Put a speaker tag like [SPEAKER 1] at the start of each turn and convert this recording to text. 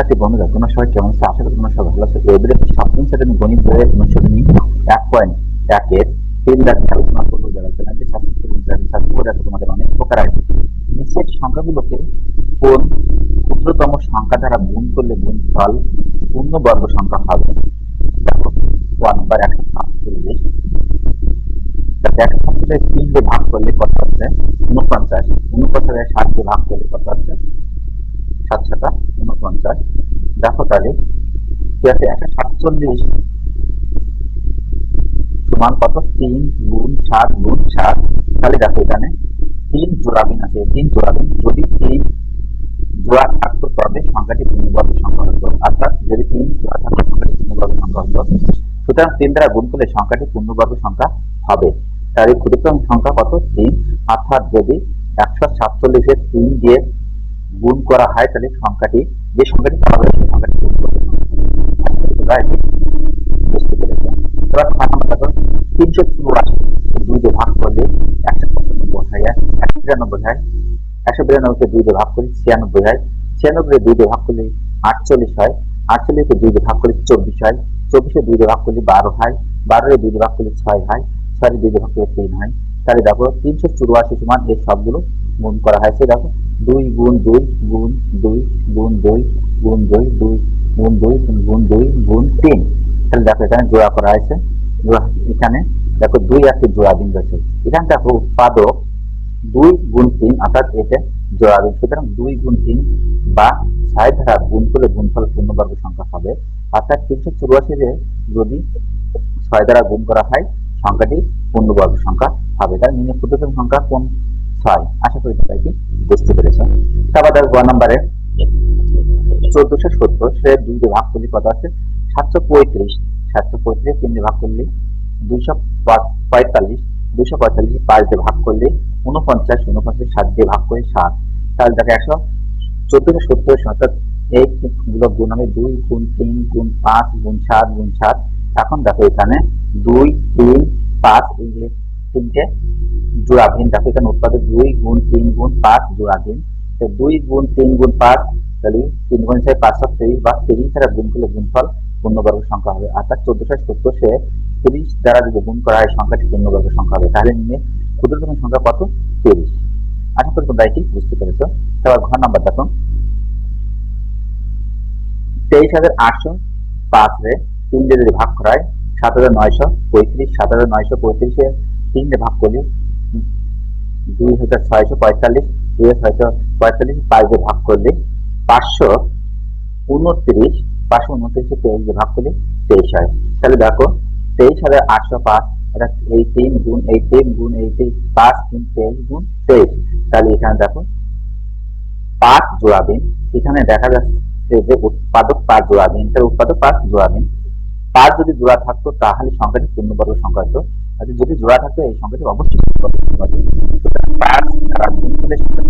[SPEAKER 1] শিক্ষার্থী বন্ধুরা তোমরা সবাই কেমন আছো? আশা করি তোমরা সবাই ভালো আছো। এবারে সপ্তম শ্রেণি গণিত বইয়ের অনুশীলনী এক পয়েন্ট একের তিন লাখ আলোচনা করব যারা যারা সাবস্ক্রাইব তোমাদের অনেক উপকার আসবে নিচের সংখ্যাগুলোকে কোন ক্ষুদ্রতম সংখ্যা দ্বারা গুণ করলে গুণফল পূর্ণবর্গ সংখ্যা হবে? দেখো ওয়ান নাম্বার একশো সাতচল্লিশ একশো সাতচল্লিশ তিন দিয়ে ভাগ করলে কত হচ্ছে উনপঞ্চাশ উনপঞ্চাশের সাত দিয়ে ভাগ করলে কত হচ্ছে সাতশোটা উনপঞ্চাশ দেখো তাহলে, কি একশো সাতচল্লিশ। সমান কত? তিন গুণ সাত গুণ সাত। তাহলে দেখো এখানে তিন জোড়াবিন আছে। তিন জোড়াবিন। যদি তিন জোড়া থাকতো তবে সংখ্যাটি পূর্ণবর্গ সংখ্যা হতো। অর্থাৎ যদি তিন জোড়া থাকতো সংখ্যাটি পূর্ণবর্গ সংখ্যা হতো। সুতরাং তিন দ্বারা গুণ করলে সংখ্যাটি পূর্ণবর্গ সংখ্যা হবে। এই ক্ষুদ্রতম সংখ্যা কত? তিন। অর্থাৎ যদি একশো সাতচল্লিশের তিন দিয়ে গুণ করা হয়, তাহলে সংখ্যাটি, যে সংখ্যাটি পাওয়া যাবে সেই সংখ্যাটি সংখ্যা হবে। বুঝতে পেরেছ? এবার তিনশো চুরাশি দুই দিয়ে ভাগ করলে একশো পঁচানব্বই একশো বিরানব্বই হয়। একশো বিরানব্বইকে দুই দিয়ে ভাগ করি, ছিয়ানব্বই হয়। ছিয়ানব্বই দুই দিয়ে ভাগ করলে আটচল্লিশ হয়। আটচল্লিশকে দুই দিয়ে ভাগ করলে চব্বিশ হয়। চব্বিশে দুই দিয়ে ভাগ করলে বারো হয়। বারোরে দুই দিয়ে ভাগ করলে ছয় হয়। ছয় দুই দিয়ে ভাগ করলে তিন হয়। তাহলে দেখো, তিনশো চুরাশি সমান এই সবগুলো গুণ করা হয়েছে। দেখো দুই গুণ দুই গুণ দুই গুণ দুই গুণ দুই দুই গুণ দুই গুণ দুই গুণ তিন। তাহলে দেখো এখানে জোড়া করা হয়েছে। এখানে দেখো দুই একটি জোড়া বিন্দু আছে। এখানে দেখো উৎপাদক দুই গুণ তিন, অর্থাৎ এতে জোড়া বিন্দু সুতরাং দুই গুণ তিন বা ছয় ধারা গুণ করলে গুণফল পূর্ণবর্গ সংখ্যা হবে। অর্থাৎ তিনশো চুরাশিতে যদি ছয় দ্বারা গুণ করা হয়, সংখ্যাটি পূর্ণবর্গ সংখ্যা হবে। তার নিম্ন ক্ষুদ্রতম সংখ্যা কোন? ছয়। আশা করি তোমরা বুঝতে পেরেছ। তারপর দেখো গ নম্বরে চোদ্দশো সত্তর, সে দুই দিয়ে ভাগ করলে কত আছে? সাতশো পঁয়ত্রিশ। সাতশো পঁয়ত্রিশ তিন ভাগ করলে দুইশো পঁয়তাল্লিশ। দুইশো পঁয়তাল্লিশ পাঁচ দিয়ে ভাগ করলে উনপঞ্চাশ উনপঞ্চাশ সাত দিয়ে ভাগ করে সাত। তাহলে দেখো একশো চোদ্দশো সত্তর অর্থাৎ এই গুলো গুণ হবে দুই গুণ তিন গুণ পাঁচ গুণ সাত গুণ সাত। এখন দেখো এখানে দুই, তিন, পাঁচ, এই তিনটে জোড়াধীন দেখো এখানে উৎপাদক দুই গুণ তিন গুণ পাঁচ তো দুই গুণ তিন গুণ পাঁচ, তাহলে তিন গুণ ছয় পাঁচশো তিরিশ বা তিরিশ দ্বারা গুণ করলে গুণফল পূর্ণবর্গ সংখ্যা হবে। অর্থাৎ চোদ্দশো সত্তর সে তিরিশ দ্বারা যদি গুণ করা হয়, সংখ্যাটি পূর্ণবর্গ সংখ্যা হবে। তাহলে নিয়ে ক্ষুদ্রতম সংখ্যা কত? তিরিশ। আশা করি তোমরা এটি বুঝতে পেরেছ। তারপর ঘর নাম্বার দেখো। তেইশ হাজার আটশো পাঁচ রে তিন দিয়ে যদি ভাগ করা হয়, সাত হাজার নয়শো পঁয়ত্রিশ, সাত হাজার নয়শো পঁয়ত্রিশে তিন দিয়ে ভাগ করলে দুই হাজার ছয়শো পঁয়তাল্লিশ দুই হাজার পঁয়তাল্লিশ, পাঁচ দিয়ে ভাগ করলে পাঁচশো উনত্রিশ, পাঁচশো উনত্রিশে তেইশ দিয়ে ভাগ করলে তেইশ হয়। তাহলে দেখো, তেইশ হাজার আটশো পাঁচ, এটা এই তিন গুণ এই তিন গুণ এই তিন, পাঁচ তেইশ গুণ তেইশ। তাহলে এখানে দেখো, পাঁচ জোড়াবিন, এখানে দেখা যাচ্ছে যে উৎপাদক পাঁচ জোড়াবিন তার উৎপাদক পাঁচ জোড়াবিন, পাঁচ যদি জোড়া থাকতো তাহলে সংখ্যাটি পূর্ণবর্গ সংখ্যা হতো। যদি জোড়া থাকতো, এই সংখ্যাটি অবশ্যই পূর্ণবর্গ সংখ্যা